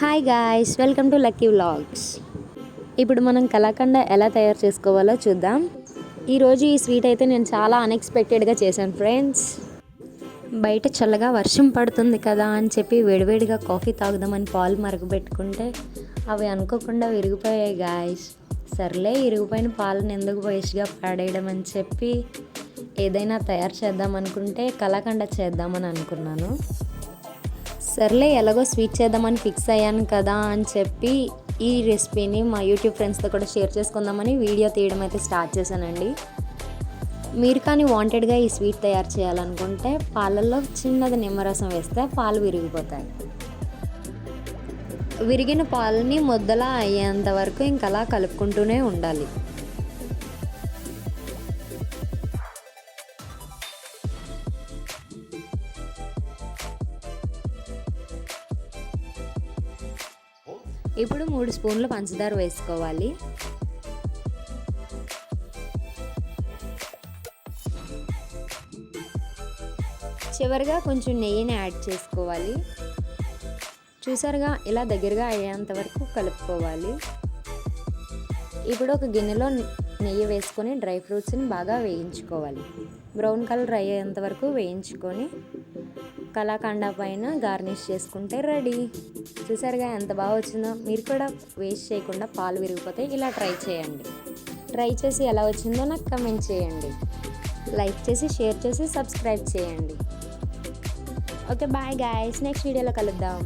Hi guys welcome to Lucky vlogs ఇప్పుడు మనం కలాకండ ఎలా తయారు చేసుకోవాలో చూద్దాం. ఈరోజు ఈ స్వీట్ అయితే నేను చాలా అన్ఎక్స్పెక్టెడ్గా చేశాను ఫ్రెండ్స్ బయట చల్లగా వర్షం పడుతుంది కదా అని చెప్పి వేడివేడిగా కాఫీ తాగుదామని పాలు మరగబెట్టుకుంటే అవి అనుకోకుండా విరిగిపోయాయి గాయస్ సర్లే ఇరిగిపోయిన పాలను ఎందుకు వేస్ట్గా పాడేయడం అని చెప్పి ఏదైనా తయారు చేద్దాం అనుకుంటే కలాకండ చేద్దామని అనుకున్నాను. సర్లే ఎలాగో స్వీట్ చేద్దామని ఫిక్స్ అయ్యాను కదా అని చెప్పి ఈ రెసిపీని మా యూట్యూబ్ ఫ్రెండ్స్తో కూడా షేర్ చేసుకుందామని వీడియో తీయడం అయితే స్టార్ట్ చేశానండి. మీరు కానీ వాంటెడ్గా ఈ స్వీట్ తయారు చేయాలనుకుంటే పాలల్లో చిన్నది నిమ్మరసం వేస్తే పాలు విరిగిపోతాయి. విరిగిన పాలని ముద్దలా అయ్యేంత వరకు ఇంకలా కలుపుకుంటూనే ఉండాలి. ఇప్పుడు మూడు స్పూన్లు పంచదార వేసుకోవాలి. చివరిగా కొంచెం నెయ్యిని యాడ్ చేసుకోవాలి. చూసారుగా ఇలా దగ్గరగా అయ్యేంత వరకు కలుపుకోవాలి. ఇప్పుడు ఒక గిన్నెలో నెయ్యి వేసుకొని డ్రై ఫ్రూట్స్ని బాగా వేయించుకోవాలి. బ్రౌన్ కలర్ అయ్యేంత వరకు వేయించుకొని కళాఖండ పైన గార్నిష్ చేసుకుంటే రెడీ. చూసారుగా ఎంత బాగా వచ్చిందో? మీరు కూడా వేస్ట్ చేయకుండా పాలు విరిగిపోతే ఇలా ట్రై చేయండి. ట్రై చేసి ఎలా వచ్చిందో నాకు కమెంట్ చేయండి. లైక్ చేసి షేర్ చేసి సబ్స్క్రైబ్ చేయండి. Okay bye guys. నెక్స్ట్ వీడియోలో కలుద్దాం.